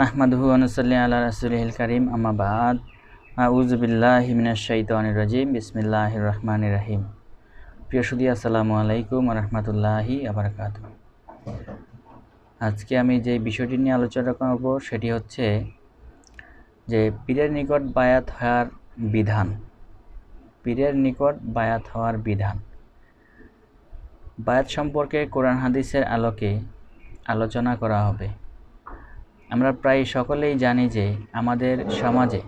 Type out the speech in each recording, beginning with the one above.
নাহমাদুহু আনুসাল্লি আল্লাহ রাসুলহিল করিম আমাবাদ আউজবিল্লাহ মিনাশাইতানির রাজিম বিসমিল্লাহ রহমান রাহিম। প্রিয় সুদী, আসসালামু আলাইকুম রহমতুল্লাহি আবরকাত আজকে আমি যে বিষয়টি নিয়ে আলোচনা করব, সেটি হচ্ছে যে পীরের নিকট বায়াত হওয়ার বিধান। পীরের নিকট বায়াত হওয়ার বিধান। বায়াত সম্পর্কে কোরআন হাদিসের আলোকে আলোচনা করা হবে। আমরা প্রায় সকলেই জানি যে আমাদের সমাজে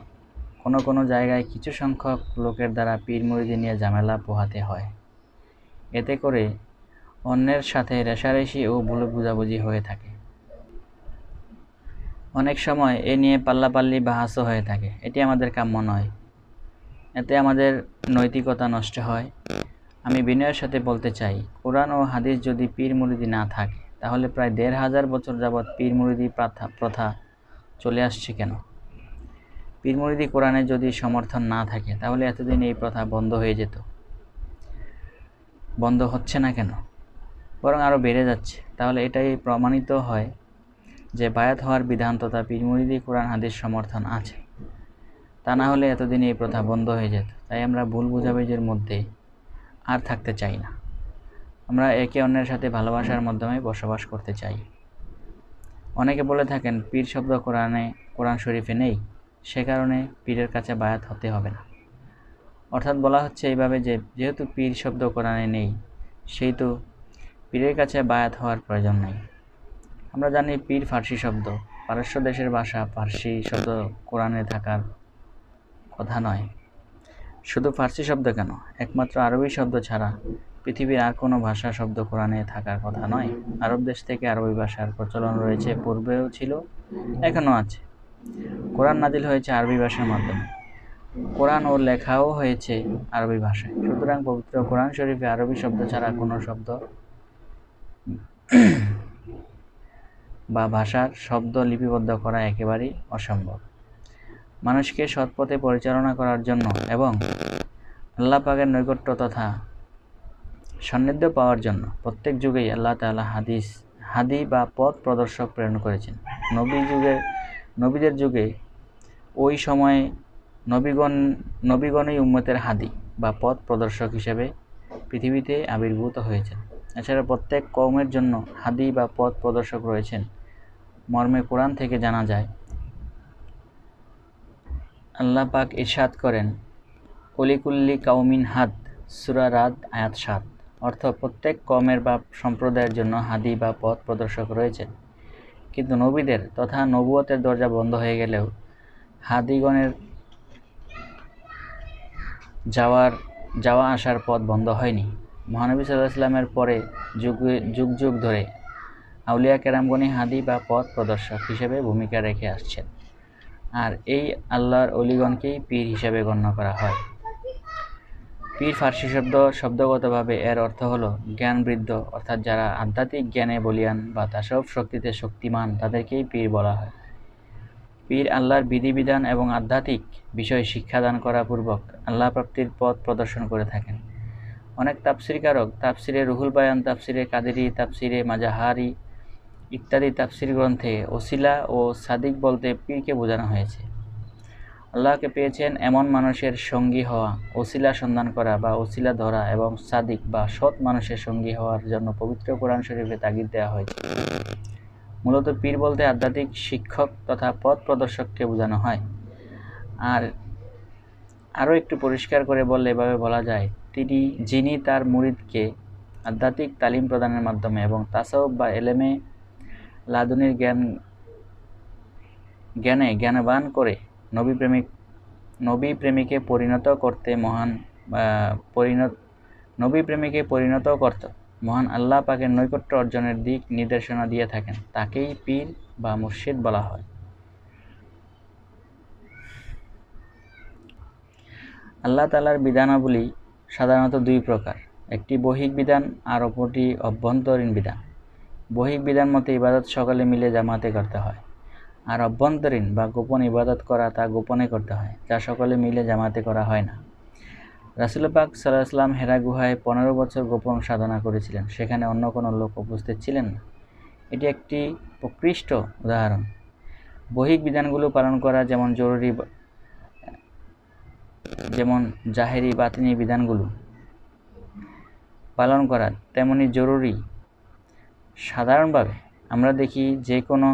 কোনো কোনো জায়গায় কিছু সংখ্যক লোকের দ্বারা পীর মুরিদি নিয়ে ঝামেলা পোহাতে হয়। এতে করে অন্যের সাথে রেশারেশি ও ভুল বুঝাবুঝি হয়ে থাকে। অনেক সময় এ নিয়ে পাল্লাপাল্লি বাহাসও হয়ে থাকে। এটি আমাদের কাম্য নয়। এতে আমাদের নৈতিকতা নষ্ট হয়। আমি বিনয়ের সাথে বলতে চাই, কোরআন ও হাদিস যদি পীর মুরিদি না থাকে তাহলে প্রায় দেড় হাজার বছর যাবৎ পীর মুরিদি প্রথা প্রথা চলে আসছে কেন? পীর মুরিদি কোরআনে যদি সমর্থন না থাকে, তাহলে এতদিন এই প্রথা বন্ধ হয়ে যেত। বন্ধ হচ্ছে না কেন? বরং আরও বেড়ে যাচ্ছে। তাহলে এটাই প্রমাণিত হয় যে বায়াত হওয়ার বিধান তথা পীর মুরিদি কোরআন হাদিস সমর্থন আছে। তা না হলে এতদিন এই প্রথা বন্ধ হয়ে যেত। তাই আমরা ভুল বুঝাবুঝির মধ্যে আর থাকতে চাই না। আমরা একে অন্যের সাথে ভালোবাসার মাধ্যমে বসবাস করতে চাই। অনেকে বলে থাকেন, পীর শব্দ কোরআনে, কোরআন শরীফে নেই, সে কারণে পীরের কাছে বায়াত হতে হবে না। অর্থাৎ বলা হচ্ছে এইভাবে যে, যেহেতু পীর শব্দ কোরআনে নেই সেই তো পীরের কাছে বায়াত হওয়ার প্রয়োজন নেই। আমরা জানি পীর ফার্সি শব্দ, পারস্য দেশের ভাষা ফার্সি শব্দ কোরআনে থাকার কথা নয়। শুধু ফার্সি শব্দ কেন? একমাত্র আরবি শব্দ ছাড়া পৃথিবীর আর কোনো ভাষা শব্দ কোরআনে থাকার কথা নয়। আরব দেশ থেকে আরবি ভাষার প্রচলন রয়েছে, পূর্বেও ছিল, এখনও আছে। কোরআন নাজিল হয়েছে আরবি ভাষার মাধ্যমে। কোরআন ও লেখাও হয়েছে আরবি ভাষায়। সুতরাং পবিত্র কোরআন শরীফে আরবি শব্দ ছাড়া কোনো শব্দ বা ভাষার শব্দ লিপিবদ্ধ করা একেবারেই অসম্ভব। মানুষকে সৎপথে পরিচালনা করার জন্য এবং আল্লাহ পাকের নৈকট্য তথা সান্নিধ্য পাওয়ার জন্য প্রত্যেক যুগেই আল্লাহ তালা হাদিস, হাদি বা পথ প্রদর্শক প্রেরণ করেছেন। নবী যুগে, নবীদের যুগে ওই সময়ে নবীগণ, নবীগণই উম্মতের হাদি বা পথ প্রদর্শক হিসেবে পৃথিবীতে আবির্ভূত হয়েছেন। এছাড়া প্রত্যেক কৌমের জন্য হাদি বা পথ প্রদর্শক রয়েছেন। মর্মে কোরআন থেকে জানা যায়, আল্লাহ পাক ইরশাদ করেন অলিকুল্লি কাউমিন হাদ সুরারাদ আয়াত সাত। অর্থ প্রত্যেক কমের বা সম্প্রদায়ের জন্য হাদি বা পথ প্রদর্শক রয়েছেন। কিন্তু নবীদের তথা নবুয়তের দরজা বন্ধ হয়ে গেলেও হাদিগণের যাওয়ার, যাওয়া আসার পথ বন্ধ হয়নি। মহানবী সাল্লাহ ইসলামের পরে যুগ যুগ যুগ ধরে আউলিয়া কেরামগণি হাদি বা পথ প্রদর্শক হিসেবে ভূমিকা রেখে আসছেন। আর এই আল্লাহর অলিগণকেই পীর হিসেবে গণ্য করা হয়। পীর ফার্সি শব্দ, শব্দগতভাবে এর অর্থ হলো জ্ঞানবৃদ্ধ অর্থাৎ যারা আধ্যাত্মিক জ্ঞানে বলিয়ান বা তাসব শক্তিতে শক্তিমান, তাদেরকেই পীর বলা হয়। পীর আল্লাহর বিধিবিধান এবং আধ্যাত্মিক বিষয় শিক্ষাদান করা পূর্বক আল্লাহ প্রাপ্তির পথ প্রদর্শন করে থাকেন। অনেক তাপসিরকারক তাপসিরে রুহুল বায়ান, তাপসিরে কাদেরি, তাপসিরে মাজাহারি ইত্যাদি তাফসির গ্রন্থে ওসিলা ও সাদিক বলতে পীরকে বোঝানো হয়েছে। আল্লাহকে পেয়েছেন এমন মানুষের সঙ্গী হওয়া, ওসিলা সন্ধান করা বা ওসিলা ধরা এবং সাদিক বা সৎ মানুষের সঙ্গী হওয়ার জন্য পবিত্র কোরআন শরীফে তাগিদ দেওয়া হয়েছে। মূলত পীর বলতে আধ্যাত্মিক শিক্ষক তথা পথ প্রদর্শককে বোঝানো হয়। আর আরও একটু পরিষ্কার করে বললে এভাবে বলা যায়, তিনি, যিনি তার মুরিদকে আধ্যাত্মিক তালিম প্রদানের মাধ্যমে এবং তাসাউব বা এলেমে লাদুনির জ্ঞান, জ্ঞানে জ্ঞানবান করে নবী প্রেমিক নবী প্রেমিকে পরিণত করতে মহান পরিণত, নবী প্রেমিকে পরিণত করত মহান আল্লাহ পাকের নৈকট্য অর্জনের দিক নির্দেশনা দিয়ে থাকেন। তাকেই পীর বা মুর্শিদ বলা হয়। আল্লাহ তালার বিধানাবলী সাধারণত দুই প্রকার। একটি বহিক বিধান আর অপরটি অভ্যন্তরীণ বিধান। বহিক বিধান মতে ইবাদত সকলে মিলে জামাতে করতে হয়। আর অভ্যন্তরীণ বা গোপন ইবাদত করা তা গোপনে করতে হয়, যা সকলে মিলে জামাতে করা হয় না। রাসুল পাক সাল্লাহাম হেরা গুহায় পনেরো বছর গোপন সাধনা করেছিলেন। সেখানে অন্য কোনো লোক উপস্থিত ছিলেন না। এটি একটি প্রকৃষ্ট উদাহরণ। বহিক বিধানগুলো পালন করা যেমন জরুরি যেমন জাহেরি বাতিনি বিধানগুলো পালন করা, তেমনি জরুরি। সাধারণভাবে আমরা দেখি যে কোনো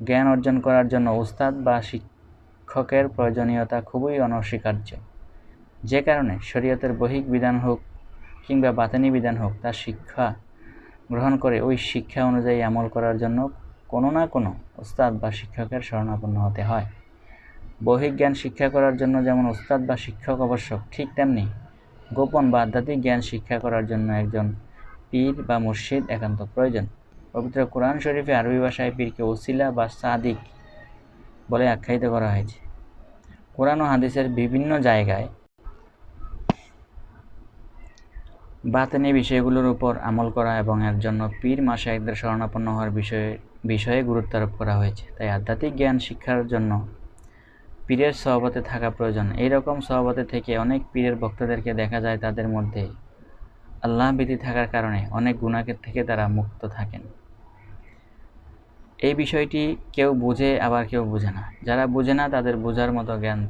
জ্ঞান অর্জন করার জন্য উস্তাদ বা শিক্ষকের প্রয়োজনীয়তা খুবই অনস্বীকার্য। যে কারণে শরীয়তের বহিক বিধান হোক কিংবা বাতানি বিধান হোক, তার শিক্ষা গ্রহণ করে ওই শিক্ষা অনুযায়ী আমল করার জন্য কোনো না কোনো উস্তাদ বা শিক্ষকের শরণাপন্ন হতে হয়। বহিক জ্ঞান শিক্ষা করার জন্য যেমন উস্তাদ বা শিক্ষক আবশ্যক ঠিক তেমনি গোপন বা আধ্যাত্মিক জ্ঞান শিক্ষা করার জন্য একজন পীর বা মুর্শিদ একান্ত প্রয়োজন। পবিত্র কোরআন শরীফে আরবি ভাষায় পীরকে ওসিলা বা সাদিক বলে আখ্যায়িত করা হয়েছে। কোরআন ও হাদিসের বিভিন্ন জায়গায় বাতেনি বিষয়গুলোর উপর আমল করা এবং এর জন্য পীর মাসায়কদের শরণাপন্ন হওয়ার বিষয়ে বিষয়ে গুরুত্ব আরোপ করা হয়েছে। তাই আধ্যাত্মিক জ্ঞান শিক্ষার জন্য পীরের সহবতে থাকা প্রয়োজন। এই রকম সহবতে থেকে অনেক পীরের ভক্তদেরকে দেখা যায় তাদের মধ্যে আল্লাহ বিধি থাকার কারণে অনেক গুণাকের থেকে তারা মুক্ত থাকেন। এই বিষয়টি কেউ বোঝে, আবার কেউ বোঝে না। যারা বোঝে না, তাদের বোঝার মতো জ্ঞান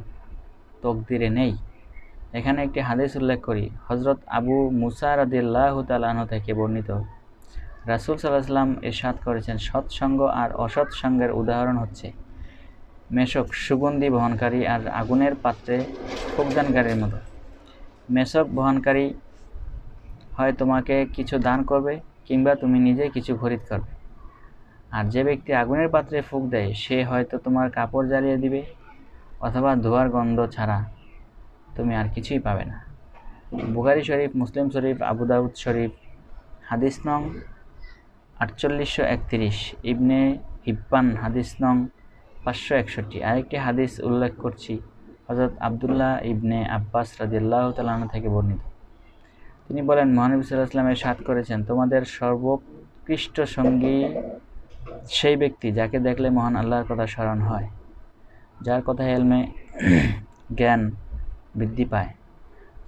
তকদিরে নেই। এখানে একটি হাদিস উল্লেখ করি। হজরত আবু মুসা রাদিল্লাহ তালাহ থেকে বর্ণিত। রাসুল সাল্লাহ সাল্লাম এরশাদ করেছেন, সৎসঙ্গ আর অসৎ সঙ্গের উদাহরণ হচ্ছে মেশক, সুগন্ধি বহনকারী আর আগুনের পাত্রে ফুকদানকারীর মতো। মেশক বহনকারী হয় তোমাকে কিছু দান করবে কিংবা তুমি নিজে কিছু খরিদ করবে। আর যে ব্যক্তি আগুনের পাত্রে ফুক দেয়, সে হয়তো তোমার কাপড় জ্বালিয়ে দিবে অথবা ধোয়ার গন্ধ ছাড়া তুমি আর কিছুই পাবে না। বুখারি শরীফ, মুসলিম শরীফ, আবু দাউদ শরীফ, হাদিস নং আটচল্লিশশো একত্রিশ, ইবনে হিব্বান, হাদিস নং পাঁচশো একষট্টি। আরেকটি হাদিস উল্লেখ করছি হজরত আবদুল্লাহ ইবনে আব্বাস রাজিয়াল্লাহ তালাহ থেকে বর্ণিত। তিনি বলেন, মহানবী সাল্লাহ সাত করেছেন, তোমাদের সর্বোৎকৃষ্ট সঙ্গী সেই ব্যক্তি যাকে দেখলে মহান আল্লাহর কথা স্মরণ হয়, যার কথা এলমে জ্ঞান বৃদ্ধি পায়,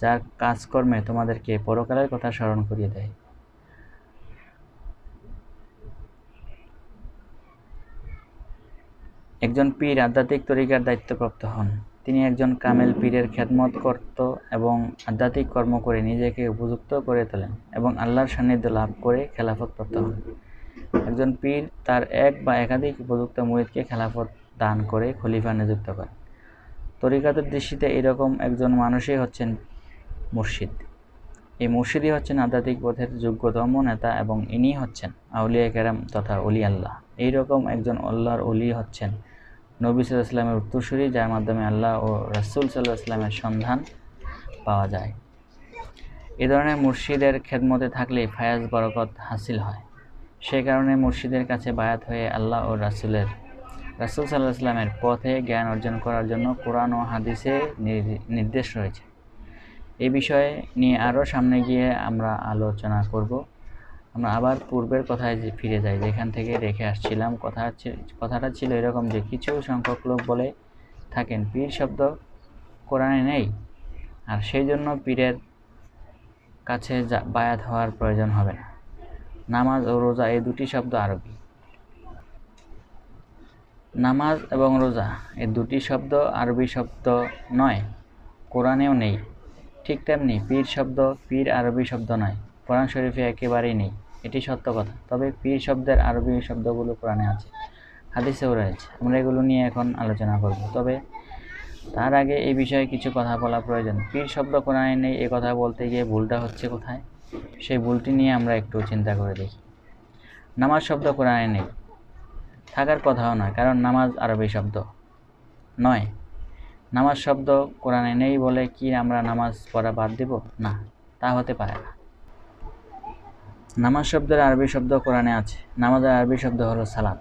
যার কাজকর্মে তোমাদেরকে পরকালের কথা স্মরণ করিয়ে দেয়। একজন পীর আধ্যাত্মিক তরিকার দায়িত্বপ্রাপ্ত হন। তিনি একজন কামেল পীরের খেদমত করত এবং আধ্যাত্মিক কর্ম করে নিজেকে উপযুক্ত করে তোলেন এবং আল্লাহর সান্নিধ্য লাভ করে খেলাফত প্রাপ্ত হন। একজন পীর তার এক বা একাধিক উপযুক্ত মুরিদকে খেলাফত দান করে খলিফা নিযুক্ত করেন। তরিকাতের দৃষ্টিতে এরকম একজন মানুষই হচ্ছেন মুর্শিদ। এই মুর্শিদই হচ্ছেন আধ্যাত্মিক পথের যোগ্যতম নেতা এবং ইনি হচ্ছেন আউলিয়া কেরাম তথা অলি আল্লাহ। এইরকম একজন আল্লাহর অলি হচ্ছেন নবী সাল্লাহ ইসলামের উত্তরসূরি, যার মাধ্যমে আল্লাহ ও রাসুল সাল্লাহ ইসলামের সন্ধান পাওয়া যায়। এ ধরনের মুর্শিদের খেদমতে থাকলে ফায়াজ বরকত হাসিল হয়। সে কারণে মুর্শিদের কাছে বায়াত হয়ে আল্লাহ ও রাসুলের, রাসুল সাল্লাহ ইসলামের পথে জ্ঞান অর্জন করার জন্য কোরআন ও হাদিসে নির- নির্দেশ রয়েছে। এই বিষয়ে নিয়ে আরও সামনে গিয়ে আমরা আলোচনা করব। আমরা আবার পূর্বের কথায় যে ফিরে যাই, যেখান থেকে রেখে আসছিলাম, কথা কথাটা ছিল এরকম যে কিছু সংখ্যক লোক বলে থাকেন, পীর শব্দ কোরআনে নেই। আর সেই জন্য পীরের কাছে বায়াত হওয়ার প্রয়োজন হবে না। নামাজ ও রোজা, এই দুটি শব্দ আরবি। নামাজ এবং রোজা, এই দুটি শব্দ আরবি শব্দ নয়, কোরআনেও নেই। ঠিক তেমনি পীর শব্দ পীর আরবি শব্দ নয়, কোরআন শরীফে একেবারেই নেই। এটি সত্য কথা, তবে পীর শব্দের আরবি শব্দগুলো কোরআনে আছে, হাদিসেও রয়েছে। আমরা এগুলো নিয়ে এখন আলোচনা করব, তবে তার আগে এই বিষয়ে কিছু কথা বলা প্রয়োজন। পীর শব্দ কোরআনে নেই, এ কথা বলতে গিয়ে ভুলটা হচ্ছে কোথায়? সেই ভুলটি নিয়ে আমরা একটু চিন্তা করে দেখি। নামাজ শব্দ কোরআনে নেই। থাকার কথাও নয়, কারণ নামাজ আরবি শব্দ নয়। নামাজ শব্দ কোরআনে নেই বলে কি আমরা নামাজ পড়া বাদ দেব? না, তা হতে পারে না। নামাজ শব্দের আরবি শব্দ কোরআনে আছে। নামাজের আরবি শব্দ হলো সালাত।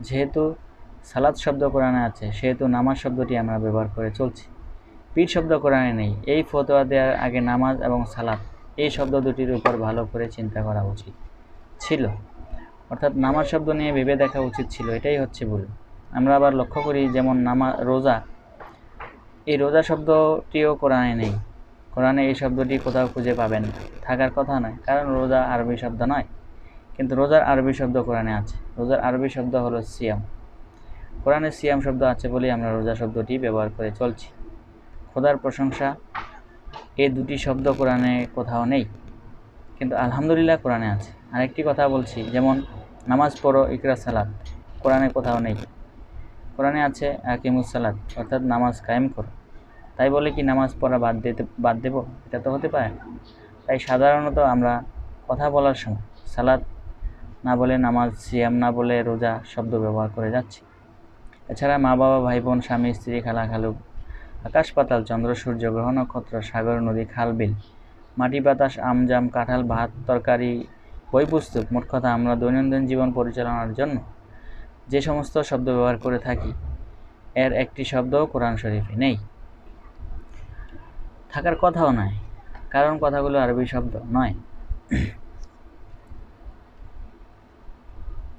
যেহেতু সালাত শব্দ কোরআনে আছে, সেহেতু নামাজ শব্দটি আমরা ব্যবহার করে চলছি। পীর শব্দ কোরআনে নেই। এই ফতোয়া দেওয়ার আগে নামাজ এবং সালাত এই শব্দ দুটির উপর ভালো করে চিন্তা করা উচিত। ছিল। অর্থাৎ নামাজ শব্দ নিয়ে ভেবে দেখা উচিত ছিল, এটাই হচ্ছে ভুল। আমরা আবার লক্ষ্য করি যেমন নামা, রোজা। এই রোজা শব্দটিও কোরআনে নেই। কোরআনে এই শব্দটি কোথাও খুঁজে পাবেন থাকার কথা নয়, কারণ রোজা আরবি শব্দ নয়। কিন্তু রোজার আরবি শব্দ কোরআনে আছে। রোজার আরবি শব্দ হলো সিয়াম। কোরআনে সিয়াম শব্দ আছে বলেই আমরা রোজা শব্দটি ব্যবহার করে চলছি। খোদার প্রশংসা এই দুটি শব্দ কোরআনে কোথাও নেই। কিন্তু আলহামদুলিল্লাহ কোরআনে আছে। আরেকটি কথা বলছি, যেমন নামাজ পড়ো, ইকরা সালাত, কোরআনে কোথাও নেই। কোরআনে আছে আকিমুস সালাত, অর্থাৎ নামাজ কায়েম করো। তাই বলে কি নামাজ পড়া বাদ দিতে, বাদ দেব? এটা তো হতে পারে। তাই সাধারণত আমরা কথা বলার সময় সালাত না বলে, নামাজ সিয়াম না বলে রোজা শব্দ ব্যবহার করে যাচ্ছি। এছাড়া মা বাবা ভাই বোন স্বামী স্ত্রী খালা খালু আকাশ পাতাল চন্দ্র, সূর্য, গ্রহ, নক্ষত্র, সাগর, নদী, খাল, বিল, মাটি, বাতাস আমজাম কাঁঠাল, ভাত, তরকারি বই পুস্তক মোট কথা আমরা দৈনন্দিন জীবন পরিচালনার জন্য যে সমস্ত শব্দ ব্যবহার করে থাকি, এর একটি শব্দও কোরআন শরীফে নেই। থাকার কথাও নয় কারণ কথাগুলো আরবি শব্দ নয়।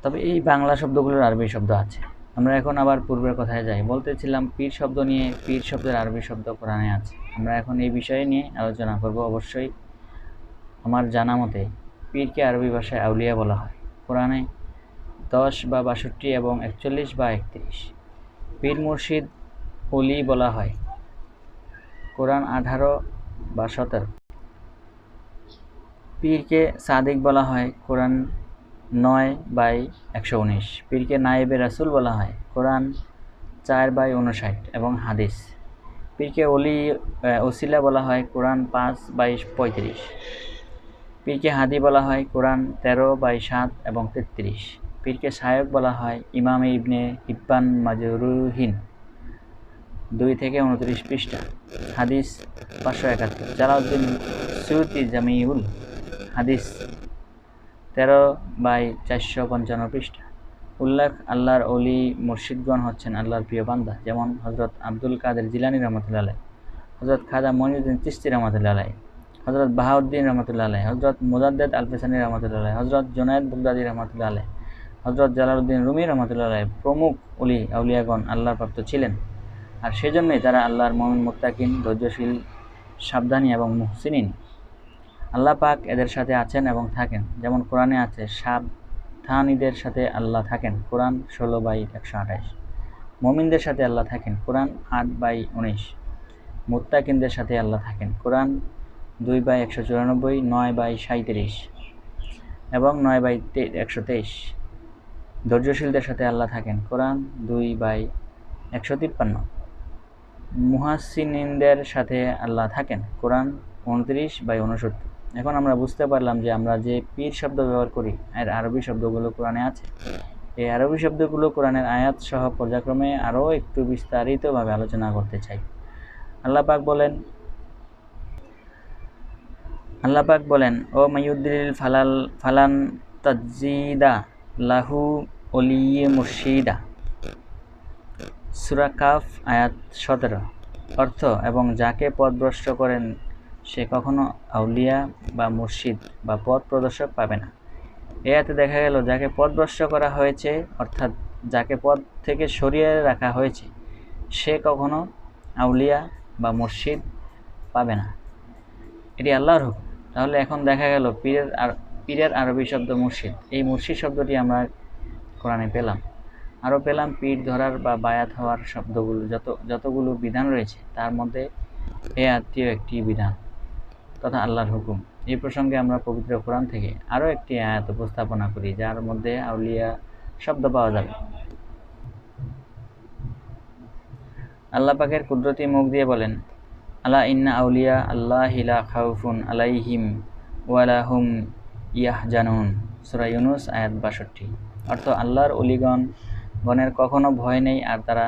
তবে এই বাংলা শব্দগুলোর আরবি শব্দ আছে। আমরা এখন আবার পূর্বের কথায় যাই। বলতেছিলাম পীর শব্দ নিয়ে, পীর শব্দের আরবি শব্দ কোরআনে আছে। আমরা এখন এই বিষয়ে নিয়ে আলোচনা করব অবশ্যই। আমার জানা মতে পীরকে আরবি ভাষায় আউলিয়া বলা হয়। কোরআনে দশ বা বাষট্টি এবং একচল্লিশ বা একত্রিশ। পীর মুর্শিদ অলি বলা হয়। কোরআন আঠারো বা সতেরো। পীরকে সাদিক বলা হয়। কোরআন নয় বাই একশো উনিশ। পীরকে নায়েবে রাসুল বলা হয়। কোরআন চার বাই উনষাট এবং হাদিস। পীরকে অলি ওসিলা বলা হয় কোরআন পাঁচ বাই পঁয়ত্রিশ। পীরকে হাদি বলা হয় কোরআন তেরো বাই সাত এবং তেত্রিশ। পীরকে সায়ক বলা হয় ইমাম ইবনে হিব্বান মাজরুহিন। দুই থেকে উনত্রিশ পৃষ্ঠা। হাদিস পাঁচশো একাত্তর। জালাউদ্দিন সুতি জামিউল। হাদিস তেরো বাই চারশো পঞ্চান্ন পৃষ্ঠা। উল্লেখ, আল্লাহর অলি মুর্শিদগণ হচ্ছেন আল্লাহর প্রিয় বান্দা, যেমন হজরত আব্দুল কাদের জিলানি রহমতুল্লাহ হজরত খাদা মনিউদ্দিন চিস্তি রহমতুল্লাহ হজরত বাহাউদ্দিন রহমতুল্লাহ আলাই হজরত মুজাদ্দেদ আলফেসানি রহমতুল্লাহ আলাই হজরত জোনায়দ বুগদাদি রহমতুল্লাহ আলাই হজরত জালালউদ্দিন রুমি রহমতুল্লাহ আলাই প্রমুখ অলি আউলিয়াগণ আল্লাহর প্রাপ্ত ছিলেন। আর সেজন্যই তারা আল্লাহর মমিন মুত্তাকিন, ধৈর্যশীল, সাবধানী এবং মুহসিনিন। আল্লাহ পাক এদের সাথে আছেন এবং থাকেন। যেমন কোরআনে আছে, সাবধানীদের সাথে আল্লাহ থাকেন। কোরআন ষোলো বাই একশো আঠাইশ মমিনদের সাথে আল্লাহ থাকেন। কোরআন আট বাই উনিশ। মুত্তাকিনদের সাথে আল্লাহ থাকেন। কোরআন দুই বাই একশো চুরানব্বই, নয় বাই সাঁত্রিশ এবং নয় বাই একশো তেইশ। ধৈর্যশীলদের সাথে আল্লাহ থাকেন। কোরআন দুই বাই একশো তিপ্পান্ন। মুহাসিনদের সাথে আল্লাহ থাকেন। কোরআন উনত্রিশ বাই উনসত্তর। এখন আমরা বুঝতে পারলাম যে আমরা যে পীর শব্দ ব্যবহার করি, এর আরবি শব্দগুলো কোরআনে আছে। এই আরবি শব্দগুলো কোরআনের আয়াত সহ পর্যায়ক্রমে আরও একটু বিস্তারিতভাবে আলোচনা করতে চাই। আল্লাহ পাক বলেন, আল্লাহ পাক বলেন, ও মাইউদ্দিল ফালাল, ফালান তাজিদা লাহু অলিয়ে মুর্শিদা। সুরাকাফ আয়াত সতেরো। অর্থ, এবং যাকে পথভ্রষ্ট করেন সে কখনো আউলিয়া বা মুর্শিদ বা পথ প্রদর্শক পাবে না। এ এতে দেখা গেল যাকে পথভ্রষ্ট করা হয়েছে, অর্থাৎ যাকে পথ থেকে সরিয়ে রাখা হয়েছে, সে কখনো আউলিয়া বা মুর্শিদ পাবে না। এটি আল্লাহর হুকুম। তাহলে এখন দেখা গেল পীরের আর, পীরের আরবি শব্দ মুর্শিদ। এই মুর্শিদ শব্দটি আমরা কোরআনে পেলাম। আরও পেলাম পীর ধরার বা বায়াত হওয়ার শব্দগুলো, যত, যতগুলো বিধান রয়েছে, তার মধ্যে এ আত্মীয় একটি বিধান। তথা আল্লাহর হুকুম। এই প্রসঙ্গে আমরা পবিত্র কোরআন থেকে আরও একটি আয়াত উপস্থাপনা করি, যার মধ্যে আউলিয়া শব্দ পাওয়া যাবে। আল্লাহ পাকের কুদরতি মুখ দিয়ে বলেন, আলা ইন্না আউলিয়া আল্লাহ হিলা খাউফুন আলাইহিম ওয়ালাহুম ইয়াহ জানুন সুরা ইউনুস, আয়াত বাষট্টি। অর্থ, আল্লাহর অলিগণ, গণের কখনো ভয় নেই আর তারা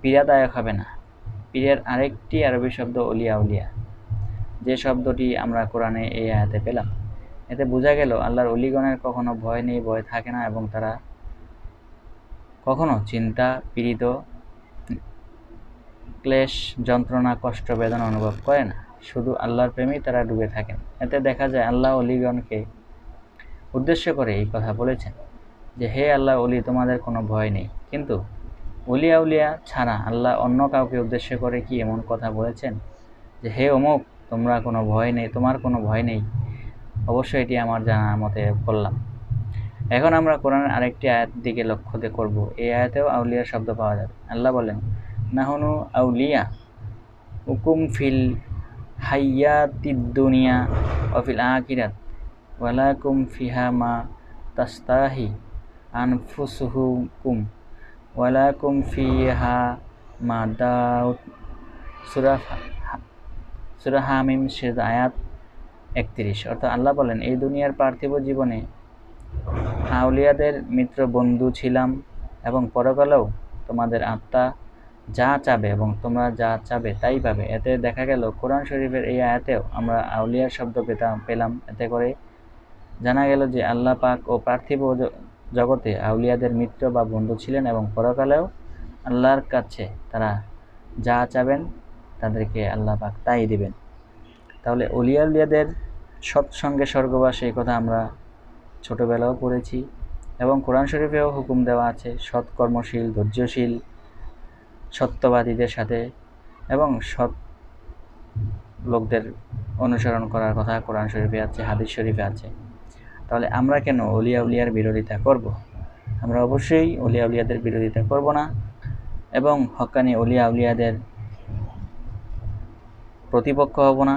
পীড়াদায়ক হবে না। পীরের আরেকটি আরবি শব্দ অলিয়া উলিয়া যে শব্দটি আমরা কোরআনে এই আয়াতে পেলাম। এতে বোঝা গেল আল্লাহর অলিগণের কখনো ভয় নেই, ভয় থাকে না এবং তারা কখনো চিন্তা, পীড়িত, ক্লেশ, যন্ত্রণা, কষ্ট, বেদনা অনুভব করে না। শুধু আল্লাহর প্রেমেই তারা ডুবে থাকেন। এতে দেখা যায় আল্লাহ অলিগণকে উদ্দেশ্য করে এই কথা বলেছেন যে, হে আল্লাহ অলি, তোমাদের কোনো ভয় নেই। কিন্তু অলিয়া উলিয়া ছাড়া আল্লাহ অন্য কাউকে উদ্দেশ্য করে কি এমন কথা বলেছেন? যে, হে অমুক তোমরা কোনো ভয় নেই, তোমার কোনো ভয় নেই। অবশ্যই এটি আমার জানার মতে বললাম এখন আমরা কোরআনের আরেকটি আয়াত দিকে লক্ষ্য করব। এই আয়াতেও আউলিয়ার শব্দ পাওয়া যাবে। আল্লাহ বলেন, নাহনু আউলিয়া হুকুম ফিল হাইয়াতিদ দুনিয়া অফিল আকিরাত ওয়ালাকুম ফিহা মা তাস্তাহি আনফুসুহুকুম, ওয়ালাকুম ফিহা মা দাউদ। সুরা সুরা হামিম শেষ আয়াত একত্রিশ। অর্থাৎ আল্লাহ বলেন, এই দুনিয়ার পার্থিব জীবনে আউলিয়াদের মিত্র বন্ধু ছিলাম এবং পরকালেও তোমাদের আত্মা যা চাবে এবং তোমরা যা চাবে তাই পাবে। এতে দেখা গেল, কোরআন শরীফের এই আয়াতেও আমরা আউলিয়ার শব্দ পেতাম পেলাম। এতে করে জানা গেল যে আল্লাহ পাক ও পার্থিব জগতে আউলিয়াদের মিত্র বা বন্ধু ছিলেন এবং পরকালেও আল্লাহর কাছে তারা যা চাবেন তাদেরকে আল্লাহ পাক তাই দিবেন তাহলে অলিয়ালিয়াদের সৎসঙ্গে স্বর্গবাস এই কথা আমরা ছোটোবেলাও পড়েছি এবং কোরআন শরীফেও হুকুম দেওয়া আছে সৎ কর্মশীল ধৈর্যশীল, সত্যবাদীদের সাথে এবং সৎ লোকদের অনুসরণ করার কথা কোরআন শরীফে আছে, হাদিস শরীফে আছে তাহলে আমরা কেন অলিয়া উলিয়ার বিরোধিতা করব। আমরা অবশ্যই অলিয়া উলিয়াদের বিরোধিতা করব না এবং হক্কানি অলিয়া উলিয়াদের প্রতিপক্ষ হব না।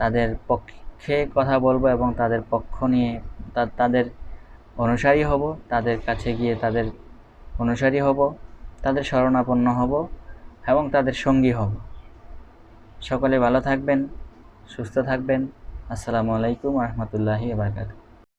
তাদের পক্ষে কথা বলব এবং তাদের পক্ষ নিয়ে তাদের অনুসারী হব। তাদের কাছে গিয়ে তাদের অনুসারী হব। তাদের শরণাপন্ন হব এবং তাদের সঙ্গী হব। সকলে ভালো থাকবেন, সুস্থ থাকবেন। আসসালামু আলাইকুম রহমতুল্লাহি বারকাত